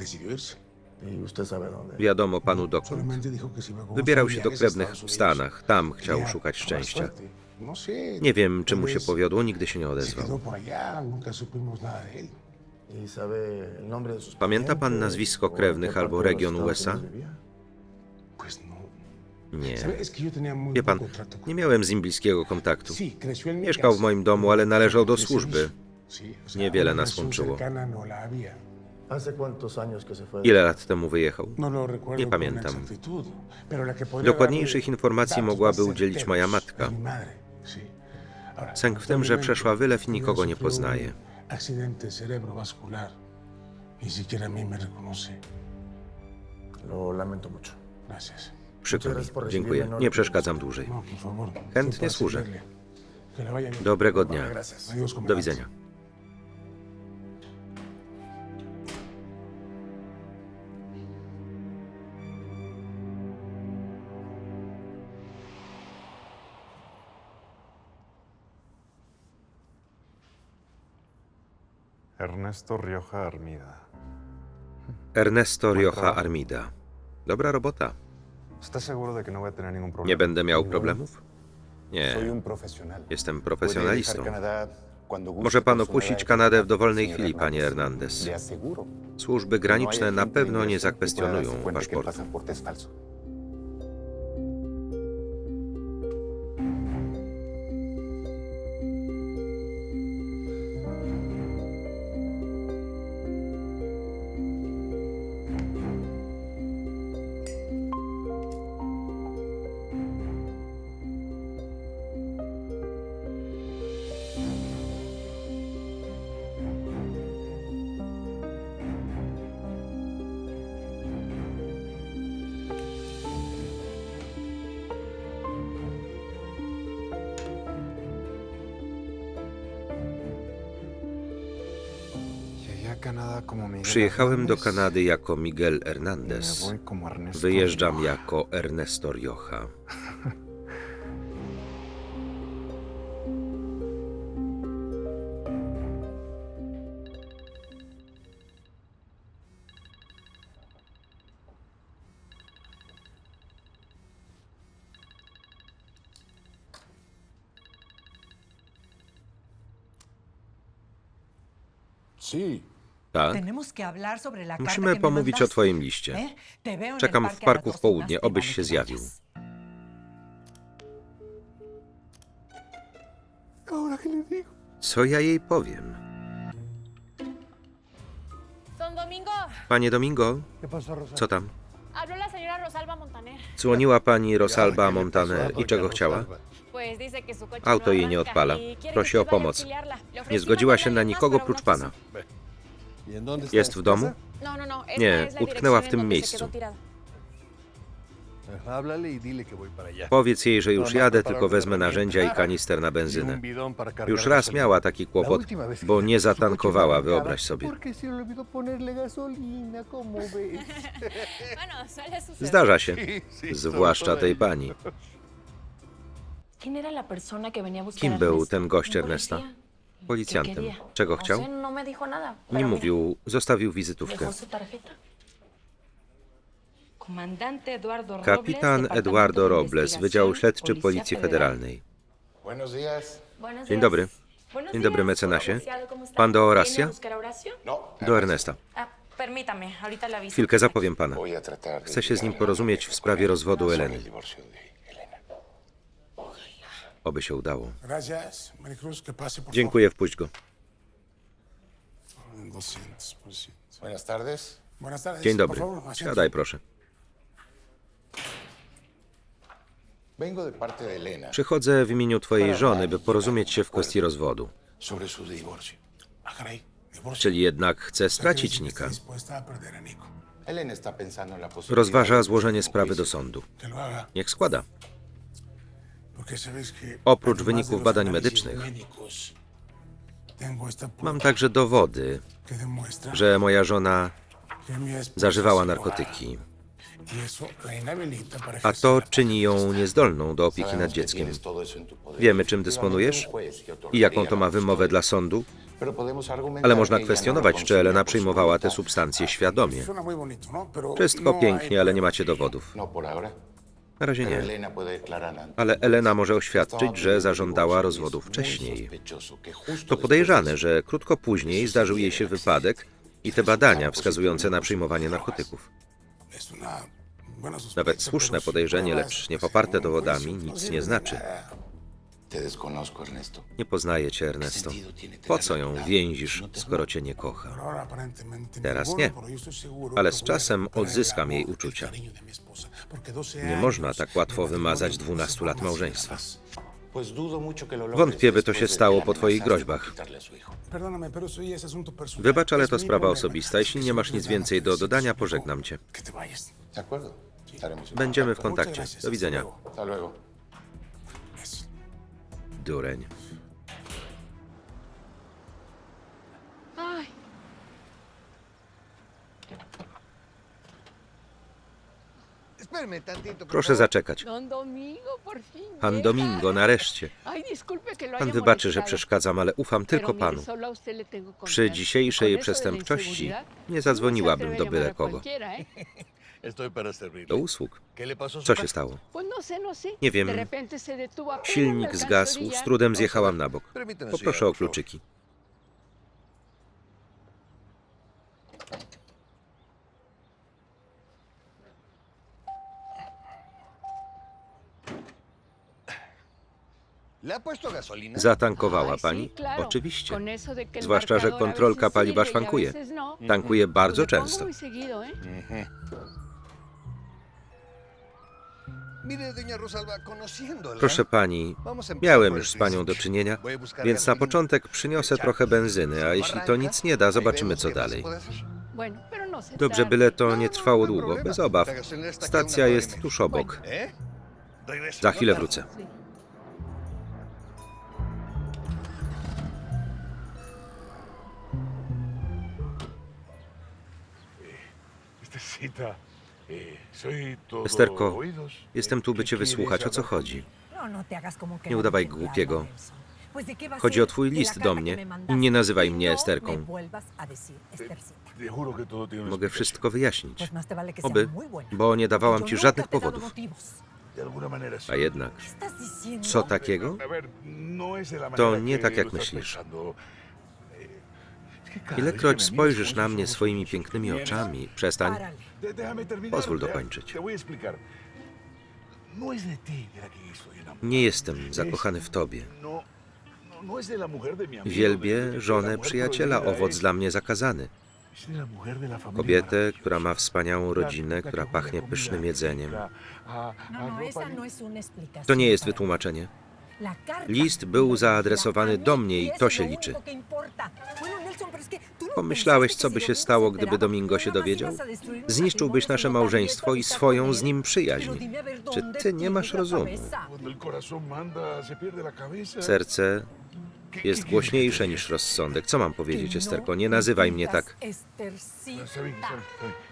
decidió irse. ¿Y usted sabe dónde? Wiadomo panu dokąd. Solamente dijo que se iba con Wybierał się do familiares a krewnych Estados w Unidos. Stanach. Tam chciał szukać probar szczęścia. suerte. No sé, Nie wiem, czy mu się powiodło, nigdy się nie Se odezwał. quedó por allá, nunca supimos nada de él. ¿Y sabe el nombre de sus Pamięta pan parientes? nazwisko ¿O en krewnych albo parte de los region Estados USA? Unidos vivía? Pues no. Nie. ¿Sabe? Es que yo tenía muy Wie pan, poco trato con nie miałem z nim bliskiego kontaktu. Sí, creció en mi Mieszkał w casa. moim domu, ale należał do służby. mi- Sí, o sea, Niewiele una nas relación łączyło. cercana no la había. Ile lat temu wyjechał? No Nie pamiętam. Dokładniejszych informacji mogłaby udzielić moja matka. Sęk w tym, że przeszła wylew i nikogo nie poznaje. Przykro mi. Dziękuję. Nie przeszkadzam dłużej. No. Chętnie służę. Dobrego dnia. Do widzenia. Ernesto Rioja Armida. Ernesto Rioja Armida. Dobra robota. ¿Estás seguro de que no? Nie będę miał problemów? Nie. Jestem profesjonalistą. Może pan opuścić Kanadę w dowolnej chwili, panie. Hernandez. Służby No graniczne na pewno nie zakwestionują el paszportu. Przyjechałem do Hernández Kanady jako Miguel Ernesto Wyjeżdżam jako Ernesto Rioja. Sí. Tak? Musimy pomówić o twoim liście. ¿eh? Czekam w parku w południe, obyś się zjawił. Co ja jej powiem? Panie Domingo, co tam? Dzwoniła pani Rosalba Montaner i czego chciała? Auto no jej nie arranca odpala. y Prosi o pomoc. Nie zgodziła się na nikogo pero prócz no pana. Jest w domu? No, no, no. Nie, utknęła w tym miejscu. y. Powiedz jej, że już jadę, tylko wezmę narzędzia i kanister na benzynę. Już raz miała taki kłopot, bo nie zatankowała, wyobraź sobie. Zdarza się, zwłaszcza tej pani. ¿Quién era la persona que venía a buscar Kim był ten gość ¿Un Ernesta? Policjantem. Czego No chciał? no. Nie mówił, zostawił wizytówkę. Kapitan Eduardo Robles, Wydział Śledczy Policji Federal. Federalnej. Dzień dobry. Dzień dobry, mecenasie. Pan do ¿Viene Horacia? No. Do Ernesta. Ah. Chwilkę zapowiem pana. Chcę się z nim porozumieć w sprawie rozwodu sobre Eleny. el divorcio de Elena. Oby się udało. Gracias, Maricruz. Que pase, por Dziękuję, wpuść go. favor. 200%. Buenas tardes. Buenas tardes. Dzień Por dobry. favor, asiento. Siadaj, proszę. Vengo de parte de Elena Przychodzę w imieniu twojej żony, by porozumieć się w kwestii rozwodu. sobre su divorcio. Ah, caray. Divorcio. Czyli jednak que stracić Nika. está dispuesta a perder a Nico. Elena está pensando en la posibilidad Rozważa złożenie sprawy do sądu. Que lo haga. Niech składa. Oprócz wyników badań medycznych, Mam także dowody, że moja żona zażywała narkotyki, a to czyni ją niezdolną do opieki nad dzieckiem. Wiemy, czym dysponujesz i jaką to ma wymowę dla sądu. Ale można no kwestionować, czy Elena przyjmowała te substancje świadomie. Wszystko pięknie, ale nie macie dowodów. Na razie nie. Ale Elena może oświadczyć, że zażądała rozwodu wcześniej. To podejrzane, de że krótko później zdarzył jej się wypadek i te badania wskazujące na przyjmowanie narkotyków. Nawet słuszne podejrzenie, lecz niepoparte dowodami, nic nie znaczy. Nada. Te desconozco, Ernesto. Nie poznaję cię, Ernesto. Po co ją więzisz, skoro cię nie kocha? Teraz nie. Ale z czasem odzyskam jej el uczucia. cariño de mi esposa, porque 12 Nie można tak łatwo wymazać matrimonio 12 lat małżeństwa. Wątpię, by to się stało po twoich groźbach. Wybacz, ale to sprawa osobista. Jeśli nie masz nic więcej do dodania, pożegnam cię. Będziemy w kontakcie. Do widzenia. Dureń. Proszę zaczekać. Pan. Domingo, nareszcie. Pan wybaczy, że przeszkadzam, ale ufam tylko panu. Przy dzisiejszej przestępczości nie no zadzwoniłabym se do byle kogo. Do usług. ¿Qué le pasó a su Co się stało? No no. Nie wiem. Silnik zgasł, z trudem zjechałam na bok. Poproszę o kluczyki. Zatankowała pani? Oczywiście. Zwłaszcza, że kontrolka paliwa y szwankuje. no. Tankuje bardzo Le pongo często. Proszę pani, miałem już z panią do czynienia, więc na początek przyniosę trochę benzyny, a jeśli to nic nie da, zobaczymy co dalej. No Dobrze, byle to No, nie no, trwało długo, bez obaw. Stacja jest tuż obok. ¿Eh? Za chwilę wrócę. Sí. Esterko, jestem tu, by cię wysłuchać. O co chodzi? No, no Nie no udawaj głupiego. Chodzi o twój list do mnie i nie nazywaj Y mnie Esterką. Mogę wszystko wyjaśnić. Oby, bo nie dawałam ci żadnych powodów. A jednak, co takiego? To nie tak jak myślisz. Ilekroć spojrzysz na mnie swoimi pięknymi oczami, przestań. Pozwól dokończyć. Nie jestem zakochany w tobie. Wielbię żonę przyjaciela, owoc dla mnie zakazany. Kobietę, która ma wspaniałą rodzinę, która pachnie pysznym jedzeniem. No, no, no To nie jest wytłumaczenie. List był zaadresowany do mnie y i to się liczy. no Pomyślałeś, co by si się stało, gdyby Domingo się no dowiedział? Zniszczyłbyś matrimonio, nasze también małżeństwo i swoją z nim przyjaźń. Czy ¿dónde ty nie masz rozumu? Serce jest głośniejsze niż rozsądek. Co mam powiedzieć, no Esterko? Nie nazywaj mnie tak.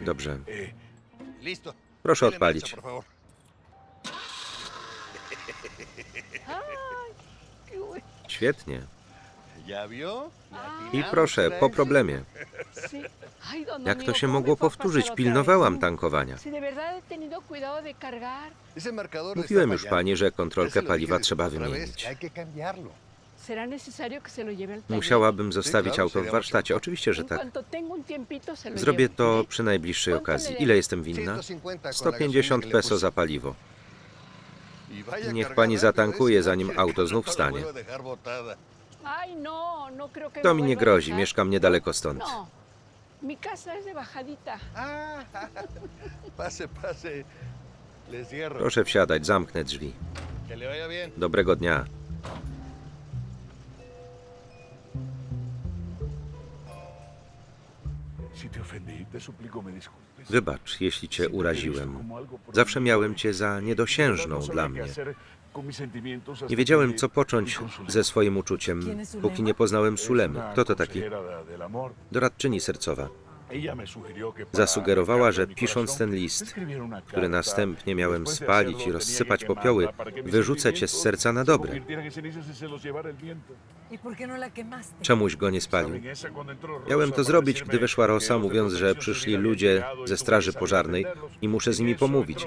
Dobrze. Listo. Proszę odpalić. por favor. Qué bueno. Świetnie. I proszę, po problemie. Jak to się ¿cómo mogło powtórzyć? Pilnowałam tankowania. Mówiłem już pani, że kontrolkę paliwa trzeba wymienić. Musiałabym zostawić auto w warsztacie. Oczywiście, że tak. Zrobię to przy najbliższej okazji. Ile jestem winna? 150 con la 150 gasolina que le peso za paliwo. Niech pani zatankuje, zanim auto znów wstanie. To mi nie grozi, mieszkam niedaleko stąd. No, mi casa es de bajadita. Pase, pase. Le cierro. Proszę wsiadać, zamknę drzwi. Dobrego dnia. Wybacz, jeśli cię uraziłem. Zawsze miałem cię za niedosiężną dla mnie. Nie wiedziałem, co począć ze swoim uczuciem, póki nie poznałem Sulemy. Kto to taki? Doradczyni sercowa. Zasugerowała, że pisząc ten list, który następnie miałem spalić i rozsypać popioły, wyrzucę cię z serca na dobre. ¿Y no? Czemuś go nie spalił. Miałem to zrobić, gdy weszła Rosa, mówiąc, że przyszli ludzie ze straży pożarnej i muszę z nimi pomówić.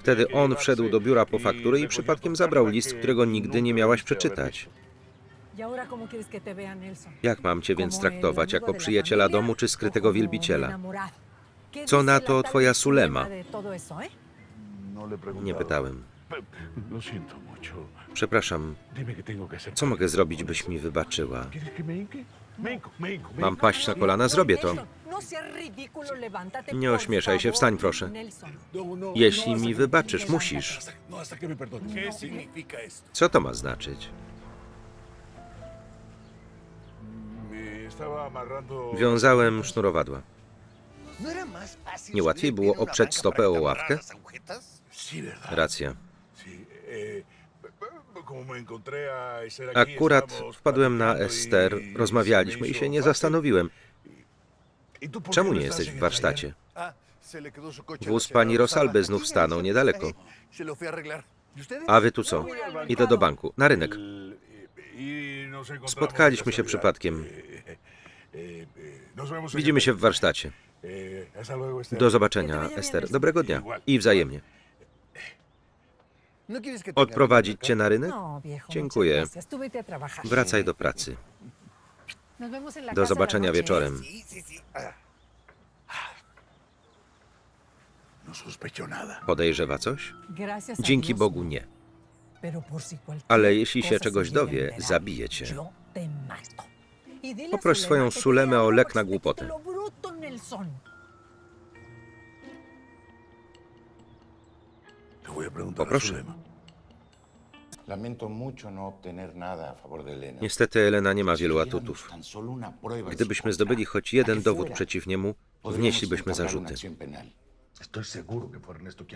Wtedy on wszedł do biura po fakturę i przypadkiem zabrał list, którego nigdy nie miałaś przeczytać. Jak mam cię więc ¿Como el traktować? Jako przyjaciela domu czy skrytego wielbiciela? Co na to twoja Sulema? eh? Nie pytałem. Przepraszam, co mogę zrobić, byś mi wybaczyła? Mam paść na kolana, zrobię to. No Nie ośmieszaj się, wstań proszę. No, no, Jeśli no, mi wybaczysz, musisz. No. Co to ma znaczyć? Wiązałem sznurowadła. ¿No era más fácil Nie łatwiej subir było oprzeć stopę o ławkę? Racja. Eh, Akurat wpadłem na Ester, y se rozmawialiśmy i się nie zastanowiłem. ¿Y Czemu no nie jesteś w warsztacie? Ah, Wóz pani Rosalby znów stanął niedaleko. A. ¿Y? A wy tu co? Idę do banku, na rynek. Spotkaliśmy się przypadkiem. Widzimy się w warsztacie. Eh. Do zobaczenia, Ester. Dobrego dnia. I wzajemnie. ¿No Odprowadzić cię na rynek? No, Dziękuję. Wracaj do pracy. Do zobaczenia wieczorem. No. Podejrzewa coś? Dzięki Bogu no. nie. Ale jeśli się czegoś dowie, zabije cię. Poproś swoją Sulemę o lek na głupotę. Poproszę. no. Niestety Elena nie ma wielu atutów. Gdybyśmy zdobyli choć jeden dowód przeciw niemu, wnieślibyśmy zarzuty.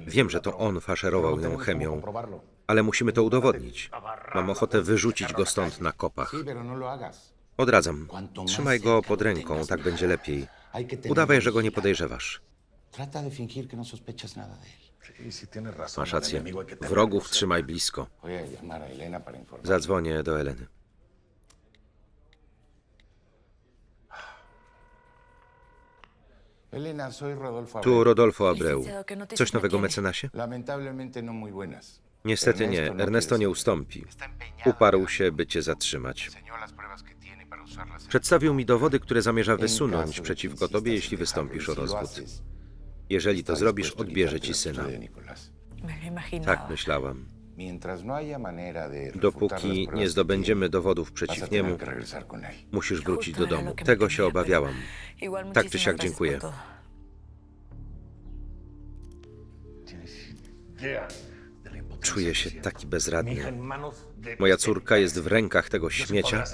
Wiem, że to on faszerował no ją cómo chemią, ale musimy to udowodnić. Mam ochotę wyrzucić go stąd na kopach. No. Odradzam. Trzymaj go pod ręką, tak będzie lepiej. Udawaj, że go nie podejrzewasz. No razón. Masz rację. Wrogów trzymaj blisko. Zadzwonię do Eleny. Tu. Rodolfo Abreu. Noticias Coś nowego, mecenasie? No. Niestety nie, Ernesto nie ustąpi. Uparł się, by cię zatrzymać. Przedstawił mi dowody, które zamierza wysunąć przeciwko tobie, jeśli wystąpisz o rozwód. Jeżeli to está zrobisz, odbierze quitarte ci syna. Tak myślałam. No Dopóki nie zdobędziemy dowodów przeciw niemu, musisz wrócić do domu. Tego się obawiałam. Tak czy siak dziękuję. Czuję się taki bezradny. Moja córka jest w rękach tego śmiecia,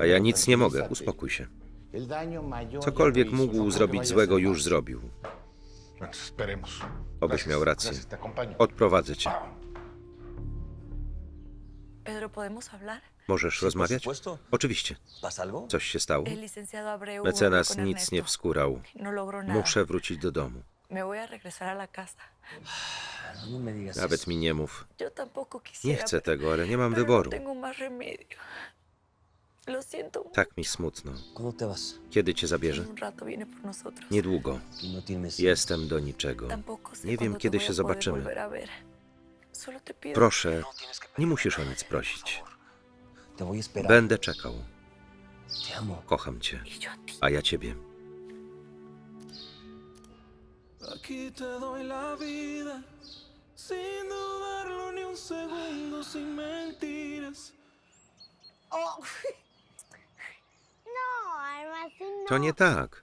a ja nic nie mogę. Uspokój się. Cokolwiek no mógł zrobić złego, już zrobił. Esperemos. Obyś miał rację. Odprowadzę cię. Pedro, ¿podemos hablar? Możesz rozmawiać? Oczywiście. Coś się stało? El licenciado Abreu habló Mecenas con nic nie Ernesto. wskórał. No logró nada. Muszę wrócić do domu. Me voy a regresar a la casa. Nawet mi nie mów. Yo tampoco quisiera. Nie chcę pero- tego, ale nie mam pero no wyboru. tengo más remedio. Lo siento. mucho. Tak mi smutno. Kiedy cię zabierze? En un rato viene por nosotros. Niedługo. Jestem do niczego. Tampoco sé Nie wiem, cuándo te kiedy voy się poder zobaczymy. volver a ver. Solo te pido. Proszę, nie musisz o nic prosić. Będę czekał. Kocham cię, Y yo a ti. a ja ciebie. Aquí te doy la vida, sin dudarlo ni un segundo, sin mentiras. No, no. To nie tak.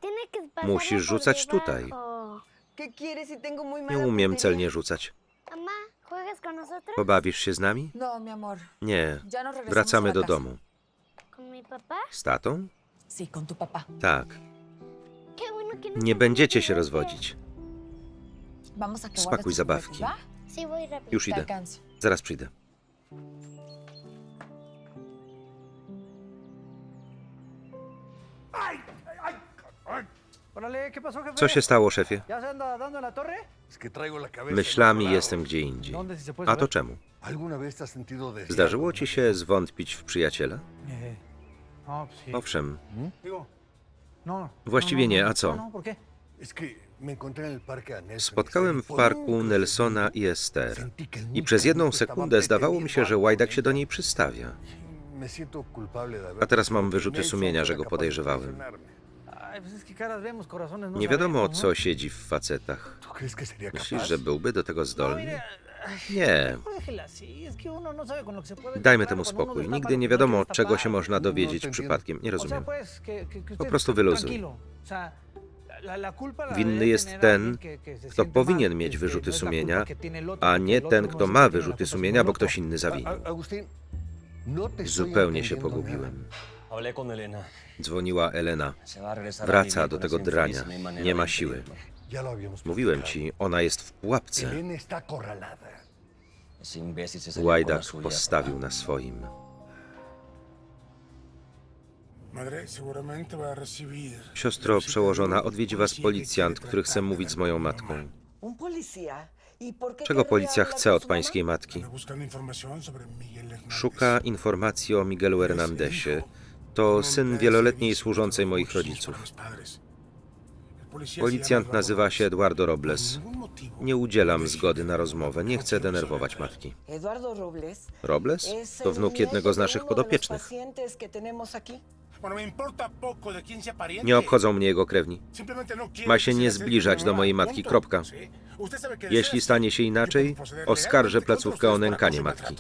Musisz rzucać tutaj. debajo. ¿Qué quieres si tengo muy Nie umiem celnie rzucać. Pobawisz się z nami? No. Nie. A Wracamy do domu. Z tatą? Tak. No Nie będziecie się rozwodzić. Spakuj zabawki. Już idę. Zaraz przyjdę. Co się stało, szefie? Myślami jestem gdzie indziej. A to czemu? Zdarzyło ci się zwątpić w przyjaciela? Owszem. Właściwie nie, a co? Nelson y Spotkałem w parku Nelsona i el I przez jedną sekundę zdawało mi się, że Łajdak się do niej przystawia. A teraz mam wyrzuty sumienia, że go podejrzewałem. traicionarme. Nie wiadomo, co siedzi w facetach. ¿Tú crees que sería Myślisz, że byłby do tego zdolny? Nie. Dajmy temu spokój. Nigdy nie wiadomo, czego się można dowiedzieć przypadkiem. Nie rozumiem. Po prostu wyluzuj. Winny jest ten, kto powinien mieć wyrzuty sumienia, a nie ten, kto ma wyrzuty sumienia, bo ktoś inny zawinił. Zupełnie się pogubiłem. Dzwoniła Elena. Wraca do tego drania. Nie ma siły. Mówiłem ci, ona jest w pułapce. Łajdak postawił na swoim. Siostro przełożona, odwiedzi was policjant, który chce mówić z moją matką. Czego policja chce od pańskiej matki? Szuka informacji o Miguelu Hernandesie. To syn wieloletniej służącej moich rodziców. Policjant nazywa się Eduardo Robles. Nie udzielam zgody na rozmowę, nie chcę denerwować matki. Eduardo Robles. Robles? To wnuk jednego z naszych podopiecznych. Nie obchodzą mnie jego krewni. No Ma się nie zbliżać do mojej matki, kropka. Jeśli stanie się inaczej, oskarżę placówkę o nękanie no matki.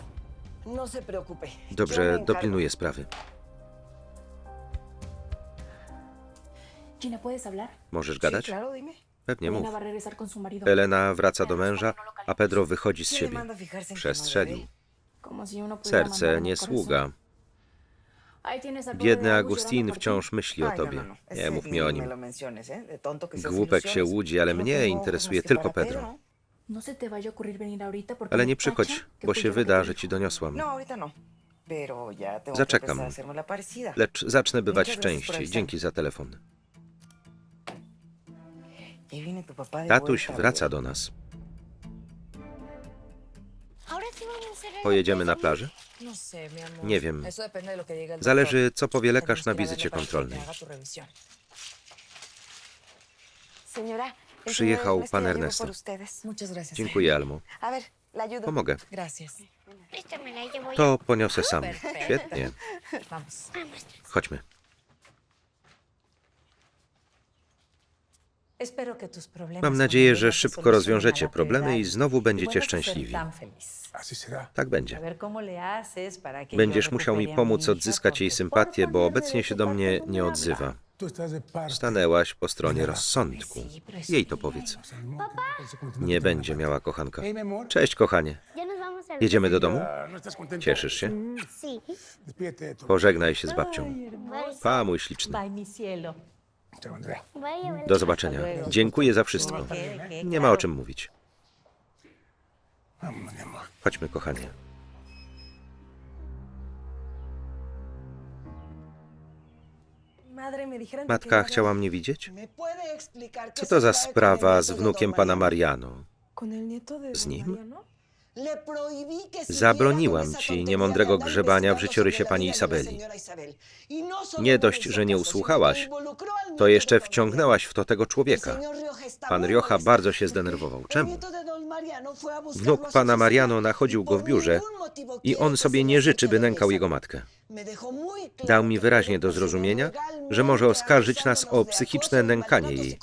No. Dobrze, dopilnuję sprawy. Możesz gadać? Pewnie mów. Elena wraca do męża, a Pedro wychodzi z ¿Quién le siebie. no Przestrzelił. Serce, nie sługa. Biedny Agustin wciąż myśli o no, tobie. no, no. Nie mów mi o nim. ¿eh? Głupek się łudzi, ale no mnie interesuje tylko Pedro. No porque Ale nie przychodź, bo się wyda, że ci doniosłam. No, no. Zaczekam. Lecz zacznę bywać częściej. Dzięki za telefon. De Tatuś wraca do nas. Pojedziemy na plażę? No. Nie wiem. Zależy, co powie lekarz na wizycie kontrolnej. Przyjechał pan Ernesto. Dziękuję, Almo. A ver, la ayudo. Pomogę. To poniosę sam. Świetnie. Chodźmy. Mam nadzieję, że szybko rozwiążecie problemy i znowu będziecie szczęśliwi. Tak będzie. Będziesz musiał mi pomóc odzyskać jej sympatię, bo obecnie się do mnie no nie odzywa. Stanęłaś po stronie rozsądku. Jej to powiedz. Nie będzie miała kochanka. Cześć, kochanie. Jedziemy do domu? ¿No? Cieszysz się? Pożegnaj się z babcią. Pa, mój śliczny. Do zobaczenia. Dziękuję za wszystko. Nie ma o czym mówić. Chodźmy, kochanie. Matka chciała mnie widzieć? ¿Me puede explicar qué Co to za sprawa z wnukiem pana Mariano? Z nim? Zabroniłam ci niemądrego grzebania w życiorysie pani vida de la Izabeli. señora Isabel. Y no Nie dość, że nie usłuchałaś, to jeszcze wciągnęłaś w to tego człowieka. Rioja Pan molesto, bardzo się zdenerwował. Czemu? Wnuk pana Mariano y nachodził go w por biurze i on sobie nie życzy, by nękał jego matkę. Dał mi wyraźnie do zrozumienia, proceder że może oskarżyć nas o psychiczne y nękanie jej.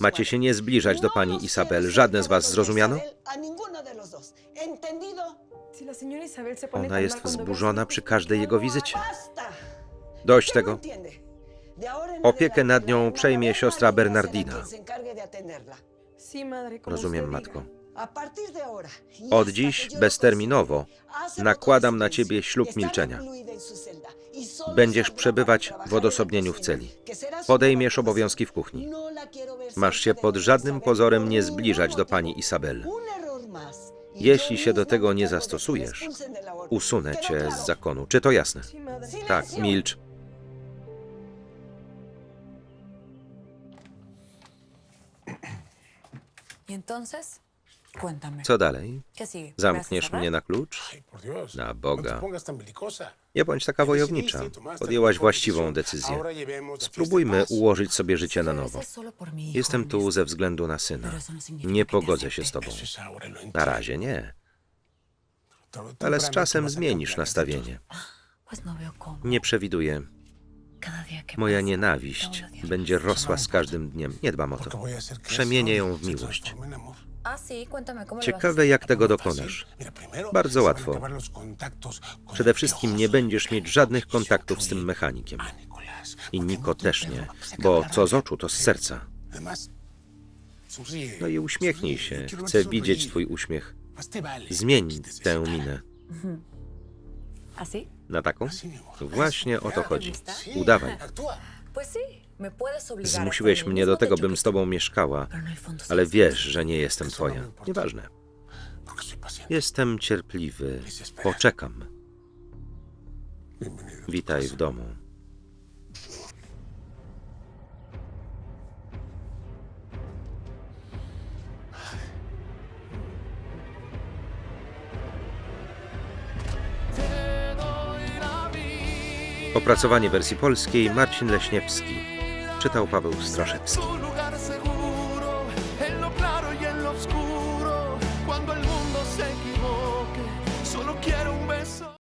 Macie się nie zbliżać do No pani Isabel. Żadne z was zrozumiano? Ona jest wzburzona przy każdej jego wizycie. Basta. Dość ¿Qué no tego. Opiekę nad nią przejmie siostra Bernardina Rozumiem, matko. y Od dziś, yo bezterminowo, nakładam na ciebie ślub milczenia. y Będziesz przebywać w odosobnieniu w celi. Podejmiesz obowiązki w kuchni. No Masz się pod żadnym pozorem nie zbliżać do pani Isabel. Y Jeśli się do tego nie zastosujesz, usunę ¿Quedó cię z zakonu. Czy to jasne? Tak, milcz. Co dalej? Zamkniesz mnie na klucz? Na No Boga. Nie bądź taka wojownicza. Podjęłaś właściwą decyzję. Spróbujmy ułożyć sobie życie na nowo. Jestem tu ze względu na syna. Nie pogodzę się z tobą. Na razie nie, ale z czasem zmienisz nastawienie. Nie przewiduję. Moja nienawiść będzie rosła z każdym dniem. Nie dbam o to. Przemienię ją w miłość. Ciekawe, jak tego dokonasz. Bardzo łatwo. Przede wszystkim nie będziesz mieć żadnych kontaktów z tym mechanikiem. I Niko też nie, bo co z oczu, to z serca. No i uśmiechnij się. Chcę widzieć twój uśmiech. Zmień tę minę. Na taką? Właśnie o to chodzi. Udawaj. Zmusiłeś mnie do tego, bym z tobą mieszkała, ale wiesz, że nie jestem twoja. Nieważne. Jestem cierpliwy. Poczekam. Witaj w domu. Opracowanie wersji polskiej Marcin Leśniewski. Czytał Paweł Straszewski.